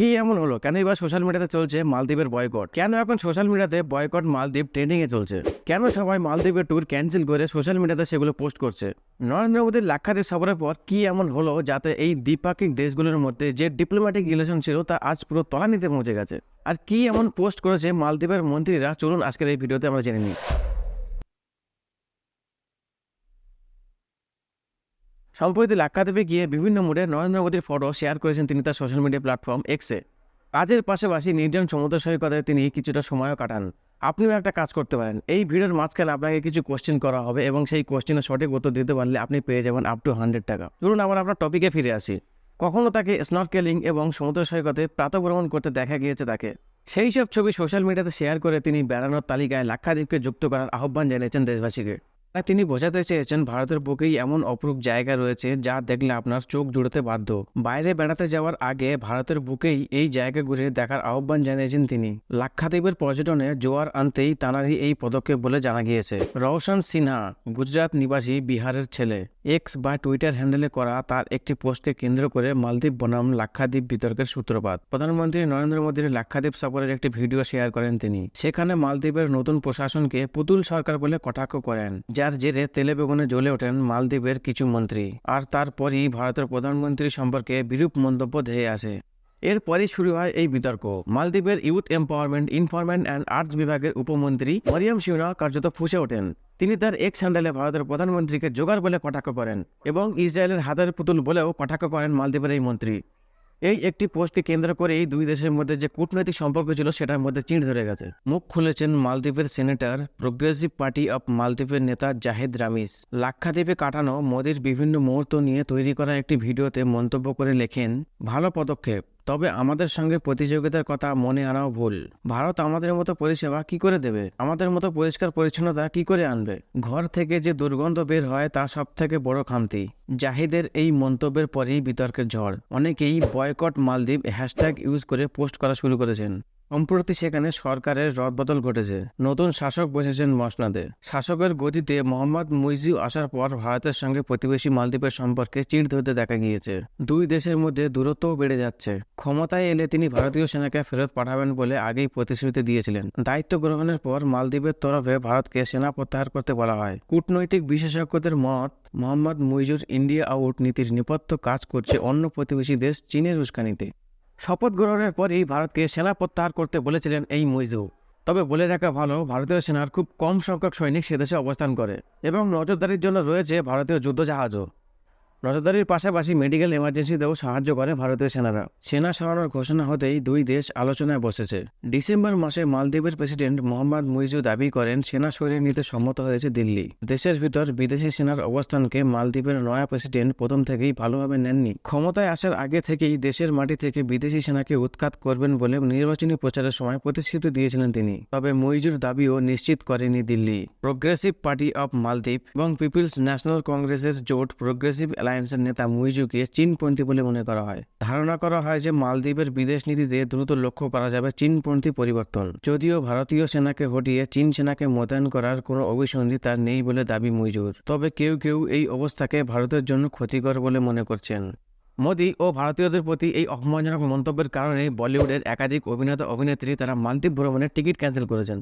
কি এমন হলো? কেন এবার সোশ্যাল মিডিয়াতে চলছে মালদ্বীপের বয়কট কেন এখন সোশ্যাল মিডিয়াতে বয়কট মালদ্বীপ ট্রেন্ডিং এ চলছে? কেন সবাই মালদ্বীপের ট্যুর ক্যান্সেল করে সোশ্যাল মিডিয়াতে সেগুলো পোস্ট করছে? নরেন্দ্র মোদীর লাক্ষাদ্বীপ সফরের পর কি এমন হলো যাতে এই দ্বিপাক্ষিক দেশগুলোর মধ্যে যে ডিপ্লোম্যাটিক রিলেশন ছিল তা আজ পুরো তলানিতে পৌঁছে গেছে? আর কি এমন পোস্ট করেছে মালদ্বীপের মন্ত্রীরা? চলুন আজকের এই ভিডিওতে আমরা জেনে নিই। সম্প্রতি লাক্ষাদ্বীপে গিয়ে বিভিন্ন মোডে নরেন্দ্র মোদীর ফটো শেয়ার করেছেন তিনি তার সোশ্যাল মিডিয়া প্ল্যাটফর্ম এক্সে কাজের পাশাপাশি নির্জন সমুদ্র সৈকতে তিনি কিছুটা সময়ও কাটান। আপনিও একটা কাজ করতে পারেন। এই ভিডিওর মাঝখানে আপনাকে কিছু কোশ্চেন করা হবে এবং সেই কোশ্চেনের সঠিক উত্তর দিতে পারলে আপনি পেয়ে যাবেন আপ টু হান্ড্রেড টাকা। চলুন আমরা আপনার টপিকে ফিরে আসি। কখনও তাকে স্নরকেলিং এবং সমুদ্র সৈকতে প্রাতভ্রমণ করতে দেখা গিয়েছে তাকে। সেই সব ছবি সোশ্যাল মিডিয়াতে শেয়ার করে তিনি বেড়ানোর তালিকায় লাক্ষাদ্বীপকে যুক্ত করার আহ্বান জানিয়েছেন দেশবাসীকে। তাই তিনি বোঝাতে চেয়েছেন ভারতের বুকেই এমন অপরূপ জায়গা রয়েছে যা দেখলে আপনার চোখ জুড়তে বাধ্য। বাইরে বেড়াতে যাওয়ার আগে ভারতের বুকেই এই জায়গা ঘুরে দেখার আহ্বান জানিয়েছেন তিনি। লাক্ষাদ্বীপের পর্যটনে জোয়ার আনতেই তানারই এই পদক্ষেপ বলে জানা গিয়েছে। রওশন সিনহা, গুজরাট নিবাসী বিহারের ছেলে। এক্স বা টুইটার হ্যান্ডেলে করা তার একটি পোস্টকে কেন্দ্র করে মালদ্বীপ বনাম লাক্ষাদ্বীপ বিতর্কের সূত্রপাত। প্রধানমন্ত্রী নরেন্দ্র মোদীর লাক্ষাদ্বীপ সফরের একটি ভিডিও শেয়ার করেন তিনি। সেখানে মালদ্বীপের নতুন প্রশাসনকে পুতুল সরকার বলে কটাক্ষ করেন। যার জেরে তেলে বেগুনে জ্বলে ওঠেন মালদ্বীপের কিছু মন্ত্রী। আর তারপরই ভারতের প্রধানমন্ত্রী সম্পর্কে বিরূপ মন্তব্য ধেয়ে আসে। এরপরই শুরু হয় এই বিতর্ক। মালদ্বীপের youth empowerment, information and arts বিভাগের উপমন্ত্রী মরিয়াম শিউনা কার্যত ফুসে ওঠেন। তিনি তার এক স্যান্ডেলে ভারতের প্রধানমন্ত্রীকে জোগাড় বলে কটাক্ষ করেন এবং ইসরায়েলের হাতের পুতুল বলেও কটাক্ষ করেন মালদ্বীপের এই মন্ত্রী। এই একটি পোস্টকে কেন্দ্র করে এই দুই দেশের মধ্যে যে কূটনৈতিক সম্পর্ক ছিল, সেটার মধ্যে চিড় ধরে গেছে। মুখ খুলেছেন মালদ্বীপের সেনেটর, প্রোগ্রেসিভ পার্টি অফ মালদ্বীপের নেতা জাহেদ রামিস লাক্ষাদ্বীপে কাটানো মোদির বিভিন্ন মুহূর্ত নিয়ে তৈরি করা একটি ভিডিওতে মন্তব্য করে লেখেন, ভালো পদক্ষেপ। তবে আমাদের সঙ্গে প্রতিযোগিতার কথা মনে আনাও ভুল। ভারত আমাদের মতো পরিষেবা কি করে দেবে? আমাদের মতো পরিষ্কার পরিচ্ছন্নতা কি করে আনবে? ঘর থেকে যে দুর্গন্ধ বের হয় তা সব থেকে বড় খামতি। জাহিদের এই মন্তব্যের পরেই বিতর্কের ঝড়। অনেকেই বয়কট মালদ্বীপ হ্যাশট্যাগ ইউজ করে পোস্ট করা শুরু করেছেন। সম্প্রতি সেখানে সরকারের রদবদল ঘটেছে। নতুন শাসক বসেছেন মসনাদে। শাসকের গতিতে মোহাম্মদ মুইজিউ আসার পর ভারতের সঙ্গে প্রতিবেশী মালদ্বীপের সম্পর্কে চিড় ধরতে দেখা গিয়েছে। দুই দেশের মধ্যে দূরত্বও বেড়ে যাচ্ছে। ক্ষমতায় এলে তিনি ভারতীয় সেনাকে ফেরত পাঠাবেন বলে আগেই প্রতিশ্রুতি দিয়েছিলেন। দায়িত্ব গ্রহণের পর মালদ্বীপের তরফে ভারতকে সেনা প্রত্যাহার করতে বলা হয়। কূটনৈতিক বিশেষজ্ঞদের মত, মোহাম্মদ মুইজুর ইন্ডিয়া আউট নীতির নেপথ্য কাজ করছে অন্য প্রতিবেশী দেশ চীনের উস্কানিতে। শপথ গ্রহণের পরই ভারতকে সেনা প্রত্যাহার করতে বলেছিলেন এই মুইজু। তবে বলে রাখা ভালো, ভারতীয় সেনার খুব কম সংখ্যক সৈনিক সেদেশে অবস্থান করে এবং নজরদারির জন্য রয়েছে ভারতীয় যুদ্ধজাহাজও। নজরদারির পাশাপাশি মেডিকেল এমার্জেন্সিতেও সাহায্য করে ভারতের সেনারা। সেনা সরানোর ঘোষণা হতেই দুই দেশ আলোচনায় বসেছে। ডিসেম্বর মাসে মালদ্বীপের প্রেসিডেন্ট মোহাম্মদ মুইজু দাবি করেন, সেনা সরিয়ে নিতে সম্মত হয়েছে দিল্লি। দেশের ভিতর বিদেশি সেনার অবস্থানকে মালদ্বীপের নয়া প্রেসিডেন্ট প্রথম থেকেই ভালোভাবে নেননি। ক্ষমতায় আসার আগে থেকেই দেশের মাটি থেকে বিদেশি সেনাকে উৎখাত করবেন বলে নির্বাচনী প্রচারের সময় প্রতিশ্রুতি দিয়েছিলেন তিনি। তবে মুইজুর দাবিও নিশ্চিত করেনি Delhi. Progressive party of Maldives এবং পিপলস ন্যাশনাল কংগ্রেসের জোট প্রোগ্রেসিভ অ্যালায়েন্সের নেতা মুইজুকে চীনপন্থী বলে মনে করা হয়। ধারণা করা হয় যে মালদ্বীপের বিদেশ নীতিতে দ্রুত লক্ষ্য করা যাবে চীনপন্থী পরিবর্তন। যদিও ভারতীয় সেনাকে হটিয়ে চীন সেনাকে মোতায়েন করার কোনো অভিসন্ধি তার নেই বলে দাবি মুইজুর। তবে কেউ কেউ এই অবস্থাকে ভারতের জন্য ক্ষতিকর বলে মনে করছেন। মোদি ও ভারতীয়দের প্রতি এই অপমানজনক মন্তব্যের কারণে বলিউডের একাধিক অভিনেতা অভিনেত্রী তারা মালদ্বীপ ভ্রমণের টিকিট ক্যান্সেল করেছেন।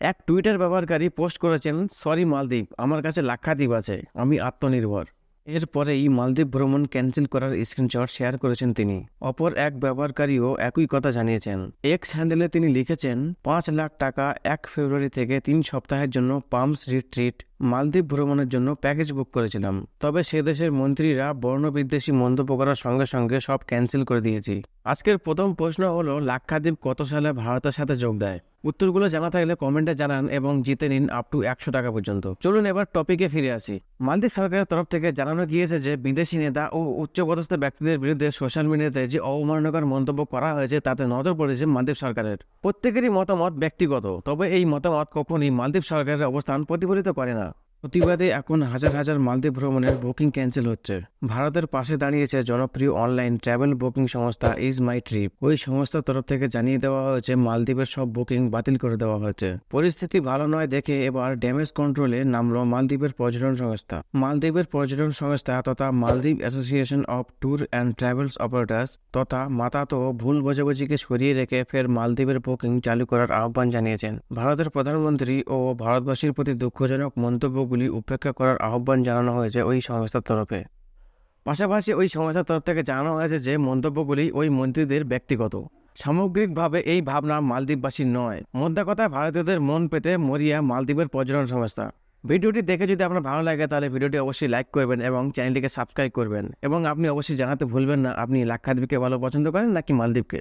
এক টুইটার ব্যবহারকারী পোস্ট করেছেন, সরি মালদ্বীপ, আমার কাছে লাক্ষাদ্বীপ আছে, আমি আত্মনির্ভর। এরপরেই মালদ্বীপ ভ্রমণ ক্যান্সেল করার স্ক্রিনশট শেয়ার করেছেন তিনি। অপর এক ব্যবহারকারীও একই কথা জানিয়েছেন। এক্স হ্যান্ডেলে তিনি লিখেছেন, পাঁচ লাখ টাকা এক ফেব্রুয়ারি থেকে তিন সপ্তাহের জন্য পামস রিট্রিট মালদ্বীপ ভ্রমণের জন্য প্যাকেজ বুক করেছিলাম। তবে সে দেশের মন্ত্রীরা বর্ণবিদ্বেষী মন্তব্য করার সঙ্গে সঙ্গে সব ক্যান্সেল করে দিয়েছি। আজকের প্রথম প্রশ্ন হলো, লাক্ষাদ্বীপ কত সালে ভারতের সাথে যোগ দেয়? উত্তরগুলো জানা থাকলে কমেন্টে জানান এবং জিতে নিন আপ টু একশো টাকা পর্যন্ত। চলুন এবার টপিকে ফিরে আসি। মালদ্বীপ সরকারের তরফ থেকে জানানো গিয়েছে যে, বিদেশি নেতা ও উচ্চপদস্থ ব্যক্তিদের বিরুদ্ধে সোশ্যাল মিডিয়াতে যে অবমাননাকর মন্তব্য করা হয়েছে, তাতে নজর পড়েছে মালদ্বীপ সরকারের। প্রত্যেকেরই মতামত ব্যক্তিগত, তবে এই মতামত কখনই মালদ্বীপ সরকারের অবস্থান প্রতিফলিত করে না। প্রতিবাদে এখন হাজার হাজার মালদ্বীপ ভ্রমণের বুকিং ক্যান্সেল হচ্ছে। ভারতের পাশে দাঁড়িয়েছে জনপ্রিয় অনলাইন ট্রাভেল বুকিং সংস্থা ইজ মাই ট্রিপ ওই সংস্থার তরফ থেকে জানিয়ে দেওয়া হয়েছে, মালদ্বীপের সব বুকিং বাতিল করে দেওয়া হয়েছে। পরিস্থিতি ভালো নয় দেখে এবার ড্যামেজ কন্ট্রোলে নামলো মালদ্বীপের পর্যটন সংস্থা। মালদ্বীপের পর্যটন সংস্থা তথা Maldives association of tour and travels operators তথা মাতাতো ভুল বোঝাবুঝিকে সরিয়ে রেখে ফের মালদ্বীপের বুকিং চালু করার আহ্বান জানিয়েছেন। ভারতের প্রধানমন্ত্রী ও ভারতবাসীর প্রতি দুঃখজনক মন্তব্যগুলি উপেক্ষা করার আহ্বান জানানো হয়েছে ওই সংস্থার তরফে। পাশাপাশি ওই সংস্থার তরফ থেকে জানানো হয়েছে যে, মন্তব্যগুলি ওই মন্ত্রীদের ব্যক্তিগত। সামগ্রিকভাবে এই ভাবনা মালদ্বীপবাসী নয়। মোদ্দা কথায় ভারতীয়দের মন পেতে মরিয়া মালদ্বীপের পর্যটন সংস্থা। ভিডিওটি দেখে যদি আপনার ভালো লাগে, তাহলে ভিডিওটি অবশ্যই লাইক করবেন এবং চ্যানেলটিকে সাবস্ক্রাইব করবেন। এবং আপনি অবশ্যই জানাতে ভুলবেন না, আপনি লাক্ষাদ্বীপকে ভালো পছন্দ করেন নাকি মালদ্বীপকে।